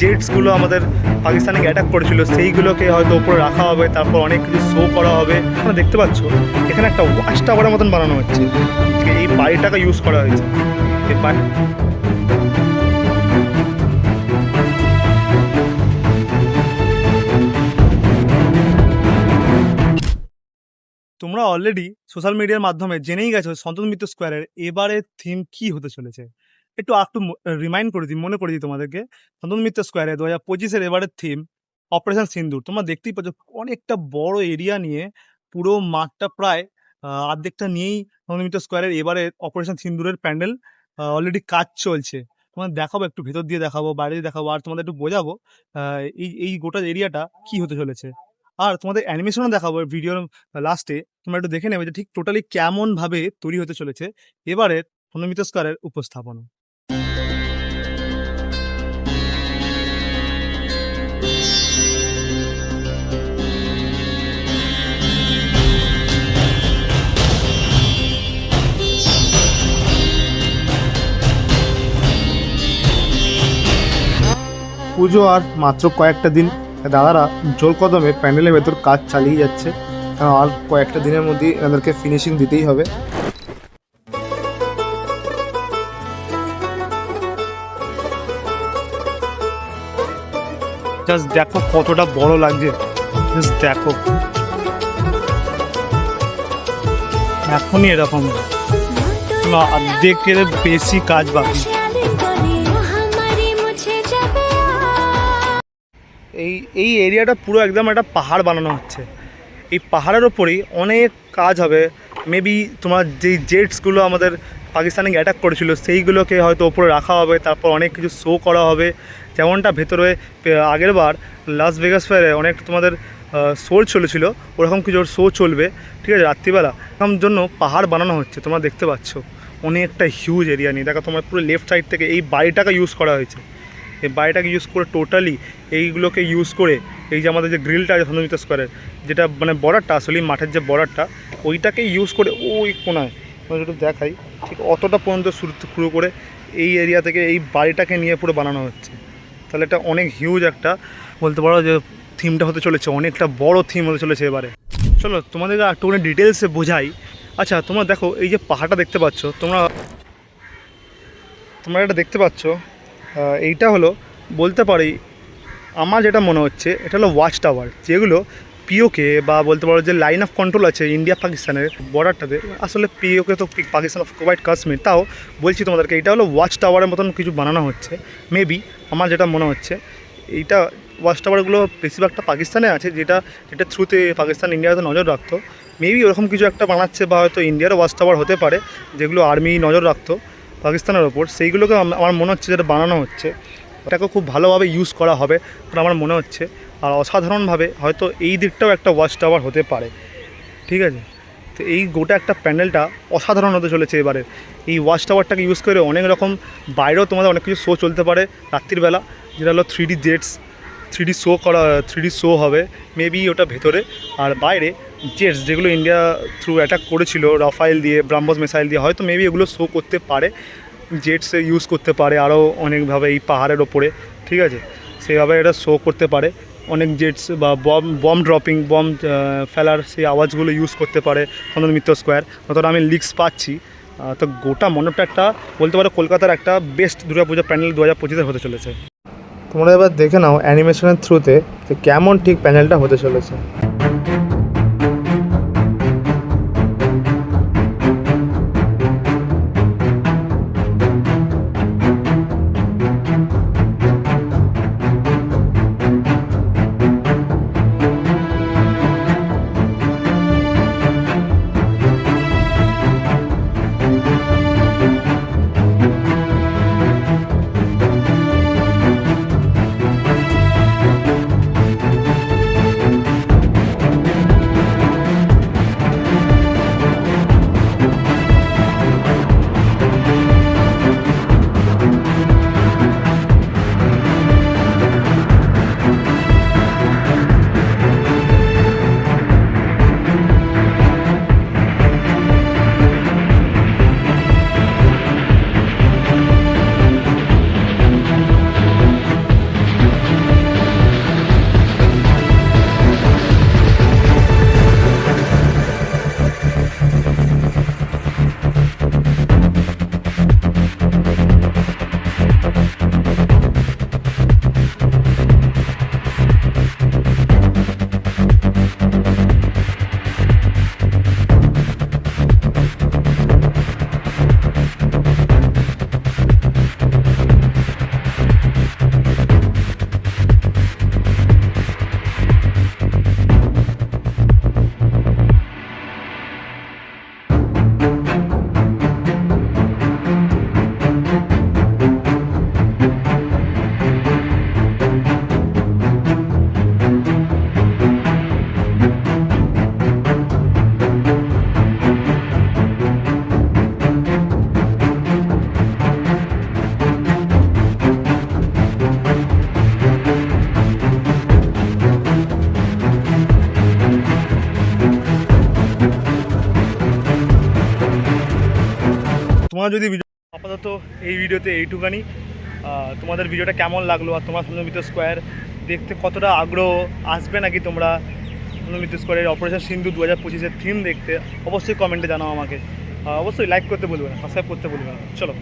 জেটসগুলো আমাদের পাকিস্তানিকে অ্যাটাক করেছিল, সেইগুলোকে হয়তো ওপরে রাখা হবে, তারপর অনেক কিছু শো করা হবে। তোমরা দেখতে পাচ্ছ, এখানে একটা ওয়াচ টাওয়ারের মতন বানানো হচ্ছে। এই বাড়িটাকে ইউজ করা হয়েছে। তোমরা অলরেডি সোশ্যাল মিডিয়ার মাধ্যমে জেনেই গেছো সন্তোষ মিত্র স্কোয়ারের এবারের থিম কি হতে চলেছে? একটু একটু রিমাইন্ড করে দিই, মনে করে দিই তোমাদেরকে। সন্তোষ মিত্র স্কোয়ারে দু হাজার পঁচিশের এবারের থিম অপারেশন সিন্দুর। তোমরা দেখতেই পাচ্ছ অনেকটা বড় এরিয়া নিয়ে পুরো মাঠটা প্রায় অর্ধেকটা নিয়েই সন্তোষ মিত্র স্কোয়ারের এবারে অপারেশন সিন্দুরের প্যান্ডেল অলরেডি কাজ চলছে। তোমাদের দেখাবো, একটু ভেতর দিয়ে দেখাবো, বাইরে দিয়ে দেখাবো, আর তোমাদের একটু বোঝাবো এই এই গোটা এরিয়াটা কি হতে চলেছে। আর তোমাদের অ্যানিমেশনও দেখাবো ভিডিওর লাস্টে তোমরা একটু দেখে নেবে যে ঠিক টোটালি কেমনভাবে তৈরি হতে চলেছে এবারে ফোনোমিতস্কারের উপস্থাপনা। পুজো আর মাত্র কয়েকটা দিন। দাদারা জোর কদমে প্যান্ডেলের ভেতর কাজ চালিয়ে যাচ্ছে। আর কয়েকটা দিনের মধ্যেই এনাদেরকে ফিনিশিং দিতেই হবে। জাস্ট দেখো কতটা বড় লাগছে। জাস্ট দেখো। এখনই এরকম। না বেশি কাজ বাকি। এই এই এরিয়াটা পুরো একদম একটা পাহাড় বানানো হচ্ছে। এই পাহাড়ের ওপরেই অনেক কাজ হবে। মেবি তোমার যেই জেটসগুলো আমাদের পাকিস্তানিকে অ্যাটাক করেছিল, সেইগুলোকে হয়তো ওপরে রাখা হবে, তারপর অনেক কিছু শো করা হবে। যেমনটা ভেতরে আগের বার লাস ভেগাস ফেয়ারে অনেক তোমাদের শো চলেছিল, ওরকম কিছু শো চলবে, ঠিক আছে? রাত্রিবেলা। এরকম জন্য পাহাড় বানানো হচ্ছে, তোমরা দেখতে পাচ্ছ। অনেকটা হিউজ এরিয়া নিয়ে। দেখো তোমার পুরো লেফট সাইড থেকে এই বাড়িটাকে ইউজ করা হয়েছে। এই বাড়িটাকে ইউজ করে টোটালি এইগুলোকে ইউজ করে এই যে আমাদের যে গ্রিলটা আছে সন্দমিত স্কোয়ারের যেটা মানে বর্ডারটা আসলে মাঠের যে বর্ডারটা ওইটাকে ইউজ করে, ওই কোনায়। একটু দেখাই। ঠিক অতটা পর্যন্ত শুরু করে এই এরিয়া থেকে এই বাড়িটাকে নিয়ে পুরো বানানো হচ্ছে। তাহলে এটা অনেক হিউজ একটা বলতে পারো যে থিমটা হতে চলেছে, অনেকটা বড় থিম হতে চলেছে এবারে। চলো তোমাদেরকে একটুখানি ডিটেলসে বোঝাই। আচ্ছা তোমরা দেখো এই যে পাহাড়টা দেখতে পাচ্ছ, তোমরা তোমরা এটা দেখতে পাচ্ছ এইটা হলো বলতে পারি, আমার যেটা মনে হচ্ছে, এটা হলো ওয়াচ টাওয়ার যেগুলো পিওকে বা বলতে পারো যে লাইন অফ কন্ট্রোল আছে ইন্ডিয়া পাকিস্তানের বর্ডারটাতে আসলে পিওকে তো পাকিস্তান অফ কোভাইট কাশ্মীর তাও বলছি তোমাদেরকে, এটা হলো ওয়াচ টাওয়ারের মতন কিছু বানানো হচ্ছে মেবি আমার যেটা মনে হচ্ছে, এইটা ওয়াচ টাওয়ারগুলো বেশিরভাগটা পাকিস্তানে আছে, যেটা যেটা থ্রুতে পাকিস্তান ইন্ডিয়াতে নজর রাখতো মেবি ওরকম কিছু একটা বানাচ্ছে বা হয়তো ইন্ডিয়ারও ওয়াচ টাওয়ার হতে পারে, যেগুলো আর্মি নজর রাখতো পাকিস্তানের ওপর, সেইগুলোকে আমার মনে হচ্ছে যেটা বানানো হচ্ছে, এটাকে খুব ভালোভাবে ইউজ করা হবে, আমার মনে হচ্ছে। আর অসাধারণভাবে হয়তো এই দিকটাও একটা ওয়াচ টাওয়ার হতে পারে। ঠিক আছে? তো এই গোটা একটা প্যান্ডেলটা অসাধারণ হতে চলেছে এবারে। এই ওয়াচ টাওয়ারটাকে ইউজ করে অনেক রকম বাইরেও তোমাদের অনেক কিছু শো চলতে পারে। রাত্রিবেলা যেটা হলো three D jets three D show করা থ্রি ডি শো হবে মেবি ওটা ভেতরে। আর বাইরে জেটস যেগুলো ইন্ডিয়া থ্রু অ্যাটাক করেছিল রাফাইল দিয়ে ব্রাহ্মস মিসাইল দিয়ে, হয়তো মেবি এগুলো শো করতে পারে। জেটসে ইউজ করতে পারে আরও অনেকভাবে এই পাহাড়ের ওপরে। ঠিক আছে? সেভাবে এটা শো করতে পারে। অনেক জেটস বা বম বম ড্রপিং বম ফেলার সেই আওয়াজগুলো ইউজ করতে পারে সন্দন মিত্র স্কোয়ার অথবা আমি লিক্স পাচ্ছি। তো গোটা মণ্ডপটা একটা বলতে পারো কলকাতার একটা বেস্ট দুর্গাপূজা প্যান্ডেল দু হাজার পঁচিশে হতে চলেছে। তোমরা এবার দেখে নাও অ্যানিমেশনের থ্রুতে যে কেমন ঠিক প্যানেলটা হতে চলেছে। তোমার যদি ভিডিও আপাতত এই ভিডিওতে এইটুকানি। তোমাদের ভিডিওটা কেমন লাগল আর তোমার সন্ধ্যমিত্র স্কোয়ার দেখতে কতটা আগ্রহ আসবে নাকি তোমরা সন্ধ্যমিত্র স্কোয়ারের অপারেশন সিন্ধু দু হাজার পঁচিশের থিম দেখতে? অবশ্যই কমেন্টে জানাও আমাকে। অবশ্যই লাইক করতে বলবে না সাবস্ক্রাইব করতে বলবে না। চলো।